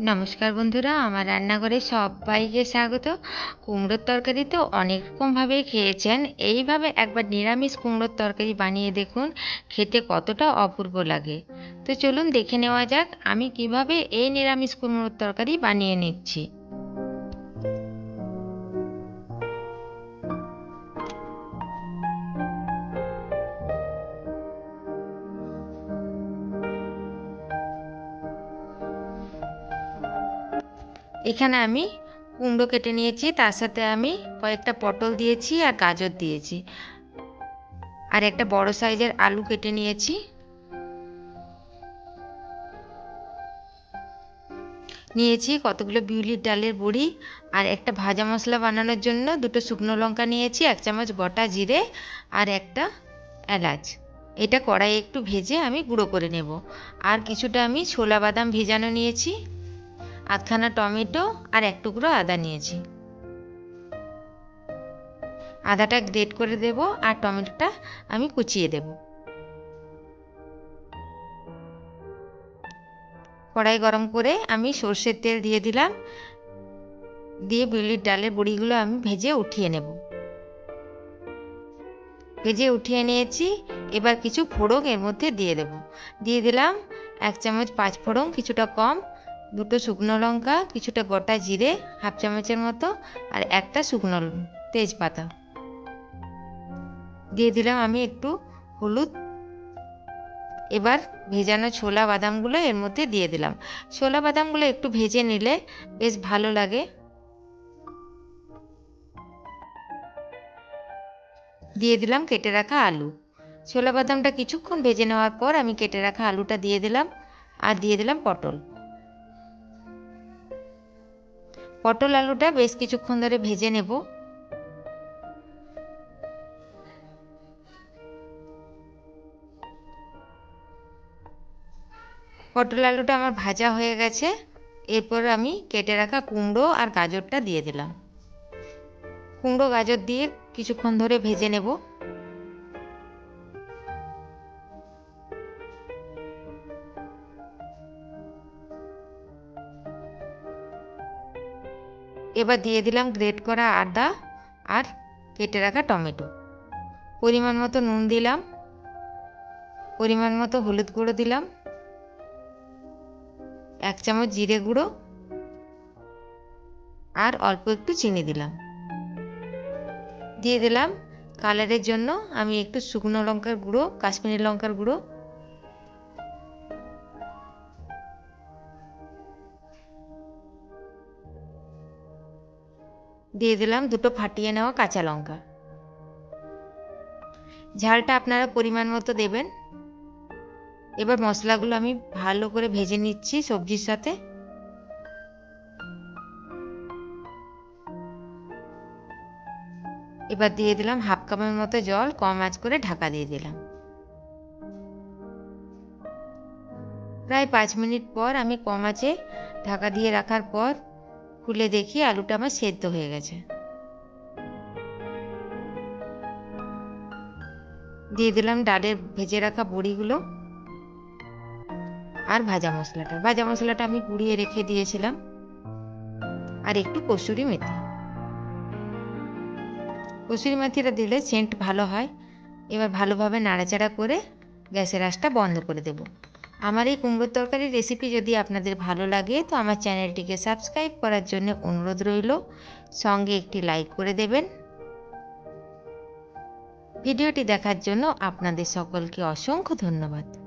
নমস্কার বন্ধুরা, আমার রান্নাঘরে সবাইকে স্বাগত। কুমড়োর তরকারি তো অনেক রকমভাবেই খেয়েছেন। এইভাবে একবার নিরামিষ কুমড়োর তরকারি বানিয়ে দেখুন, খেতে কতটা অপূর্ব লাগে। তো চলুন দেখে নেওয়া যাক, আমি কীভাবে এই নিরামিষ কুমড়োর তরকারি বানিয়ে নিচ্ছি। এখানে আমি কুমড়ো কেটে নিয়েছি, তার সাথে আমি কয়েকটা পটল দিয়েছি আর গাজর দিয়েছি। আর একটা বড় সাইজের আলু কেটে নিয়েছি। নিয়েছি কতগুলো বিউলির ডালের বড়ি আর একটা ভাজা মশলা বানানোর জন্য দুটো শুকনো লঙ্কা নিয়েছি, এক চামচ গোটা জিরে আর একটা এলাচ। এটা কড়াইয়ে একটু ভেজে আমি গুঁড়ো করে নেব। আর কিছুটা আমি ছোলা বাদাম ভেজানো নিয়েছি। আধখানা টমেটো আর এক টুকরো আদা নিয়েছি। আদাটা গ্রেট করে দেব আর টমেটোটা আমি কুচিয়ে দেব। কড়াই গরম করে আমি সর্ষের তেল দিয়ে দিলাম। দিয়ে বিউলির ডালের বড়িগুলো আমি ভেজে উঠিয়ে নেব। ভেজে উঠিয়ে নিয়েছি, এবার কিছু ফোড়ন এর মধ্যে দিয়ে দেব। দিয়ে দিলাম এক চামচ পাঁচ ফোড়ন কিছুটা কম দুটো শুকনো লঙ্কা, কিছুটা গোটা জিরে, হাফ চামচের মতো, আর একটা শুকনো তেজপাতা। দিয়ে দিলাম আমি একটু হলুদ। এবার ভেজানো ছোলা বাদামগুলো এর মধ্যে দিয়ে দিলাম। ছোলা বাদামগুলো একটু ভেজে নিলে বেশ ভালো লাগে। দিয়ে দিলাম কেটে রাখা আলু। ছোলা বাদামটা কিছুক্ষণ ভেজে নেওয়ার পর আমি কেটে রাখা আলুটা দিয়ে দিলাম। আর দিয়ে দিলাম পটল। পটল আলুটা বেশ কিছুক্ষণ ধরে ভেজে নেব। পটল আলুটা আমার ভাজা হয়ে গেছে। এরপর আমি কেটে রাখা কুমড়ো আর গাজরটা দিয়ে দিলাম। কুমড়ো গাজর দিয়ে কিছুক্ষণ ধরে ভেজে নেব। এবার দিয়ে দিলাম গ্রেট করা আদা আর কেটে রাখা টমেটো। পরিমাণ মতো নুন দিলাম। পরিমাণ মতো হলুদ গুঁড়ো দিলাম। এক চামচ জিরে গুঁড়ো আর অল্প একটু চিনি দিলাম। দিয়ে দিলাম কালারের জন্য আমি একটু শুকনো লঙ্কার গুঁড়ো, কাশ্মীরি লঙ্কার গুঁড়ো দিয়ে দিলাম দুটো ফাটিয়ে নেওয়া কাঁচা লঙ্কা। ঝালটা আপনারা পরিমাণ মতো দেবেন। এবার মশলাগুলো আমি ভালো করে ভেজে নিচ্ছি সবজির সাথে। এবার দিয়ে দিলাম হাফ কাপের মতো জল, কম আঁচ করে ঢাকা দিয়ে দিলাম। প্রায় পাঁচ মিনিট পর আমি কম আঁচে ঢাকা দিয়ে রাখার পর খুলে দেখি আলুটা আমার সেদ্ধ হয়ে গেছে। দিয়ে দিলাম ডালের ভেজে রাখা বড়িগুলো আর ভাজা মশলাটা। ভাজা মশলাটা আমি গুঁড়িয়ে রেখে দিয়েছিলাম। আর একটু কসুরি মেথি। কসুরি মেথিটা দিলে সেন্ট ভালো হয়। এবার ভালোভাবে নাড়াচাড়া করে গ্যাসের আঁচটা বন্ধ করে দেব। আমার এই কুমড়োর তরকারির রেসিপি যদি আপনাদের ভালো লাগে, তো আমার চ্যানেলটিকে সাবস্ক্রাইব করার জন্য অনুরোধ রইল। সঙ্গে একটি লাইক করে দেবেন। ভিডিওটি দেখার জন্য আপনাদের সকলকে অসংখ্য ধন্যবাদ।